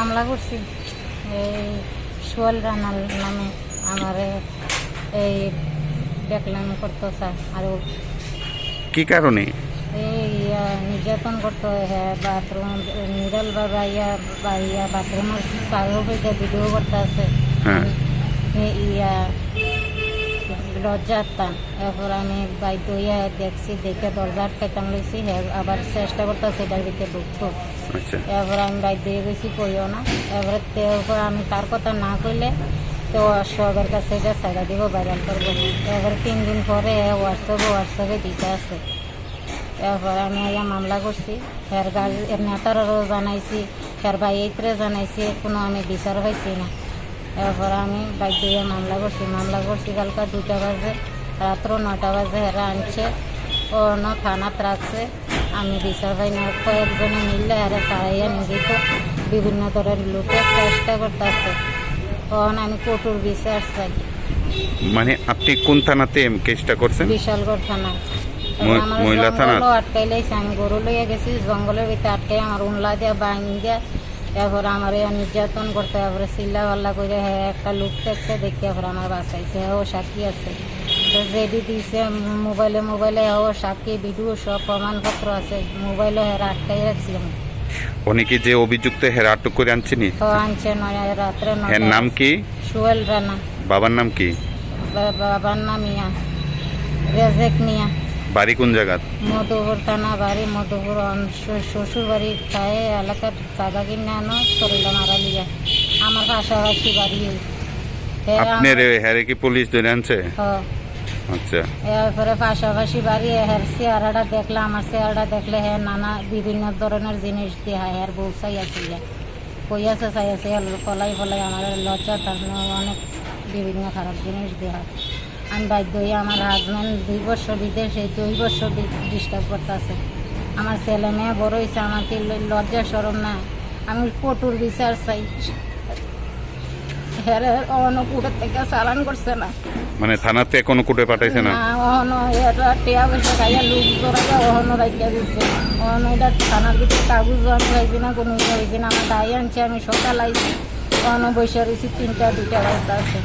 মামলা করছি। এই সোহেল রানার নামে আমার এই দেখলাম করতো স্যার আর কি কারণে? এই ইয়া নির্যাতন করতো হ্যাঁ বাথরুম নিরাল বাবা ইয়া বা ইয়া বাথরুমের সারও ভিডিও করতে আছে। হ্যাঁ। এই ইয়া লজ্জা আত্মাম এরপর আমি বাধ্য ইয়া দেখছি দেখে দরজা আটকাইতাম লইছি হ্যাঁ আবার চেষ্টা করতেছে এটার ভিতরে ঢুকতো। আচ্ছা। এরপর আমি বাধ্য হয়ে গেছি কইও না। এরপরে তারপর আমি তার কথা না কইলে তো সবের কাছে এটা সাইডা দিব ভাইরাল করব। এবার তিন দিন পরে হোয়াটসঅ্যাপে হোয়াটসঅ্যাপে দিতে আছে। এরপর আমি আইয়া মামলা করছি। এর গাড়ি নেতারও জানাইছি এর ভাইয়েতরে জানাইছি কোনো আমি বিচার পাইছি না। এরপর আমি বাধ্য হয়ে মামলা করছি মামলা করছি কালকা দুটা বাজে রাত্র নটা বাজে এরা আনছে ও ন থানাত রাখছে। আমি বিচার পাই না কয়েকজনে মিললে এরা সারাইয়া তো বিভিন্ন ধরনের লোকের চেষ্টা করতেছে। তখন আমি কঠোর বিচার চাই। মানে আপনি কোন থানাতে কেসটা করছেন? বিশালগড় থানা। মহিলা থানা? জঙ্গলও আটকাই লাইছে আমি গরু লইয়া গেছি জঙ্গলের ভিতরে আটকাই আমার উনলা দিয়া বাঙি দিয়া এরপর আমার নির্যাতন করতে তারপরে চিল্লা পাল্লা করে হ্যাঁ একটা লুক দেখছে দেখে এরপর আমার বাঁচাইছে হ্যাঁ ও সাক্ষী আছে। তো যেদি দিয়েছে মোবাইলে মোবাইলে ও সাক্ষী ভিডিও সব প্রমাণপত্র আছে মোবাইলে হ্যাঁ আটকাই রাখছি আমি। অনেকে যে অভিযুক্ত হের আটক করে আনছেনি? তো আনছে নয় রাত্রে এর নয় নাম কি? সোহেল রানা। বাবার নাম কি? বাবার নাম ইয়া রেজেক মিয়া। বাড়ি কোন জায়গা মধুপুর থানা বাড়ি মধুপুর শ্বশুর- বাড়ি খায়ে এলাকার জায়গা কিনে আনো শরীরে মারা লিয়া। আমার পাশাপাশি বাড়ি আপনার হেরে কি পুলিশ ধরে আনছে? হ্যাঁ, আচ্ছা। এরপরে পাশাপাশি বাড়ি হের চেহারাটা দেখলে আমার চেহারাটা দেখলে হ্যাঁ নানা বিভিন্ন ধরনের জিনিস দিয়ে হের বউ চাই আছে ইয়া কই আছে চাই আছে ফলাই ফলাই আমার লজ্জা তার অনেক বিভিন্ন খারাপ জিনিস দেওয়া আমি বাধ্য হয়ে আমার হাজব্যান্ড দুই বছর বিদেশ দুই বছর ডিস্টার্ব করতেছে। আমার ছেলে মেয়ে বড় হয়েছে আমাকে লজ্জা সরম না আমি কঠোর বিচার চাই। হ্যাঁ থেকে চালান করছে না। মানে থানাতে এখনও কোর্টে পাঠাইছে না? না অহনো এটা টিয়া পয়সা খাইয়া লোক জোড়াইয়া অহনো রাখিয়া দিচ্ছে অহনো এটা থানার ভিতরে কাগজ আমি পাইছি না কোনো হয়েছে না। আমার দায় আনছে আমি সকাল আইছি। অহনো বৈশা রয়েছি তিনটা দুইটা বাজতে আছে।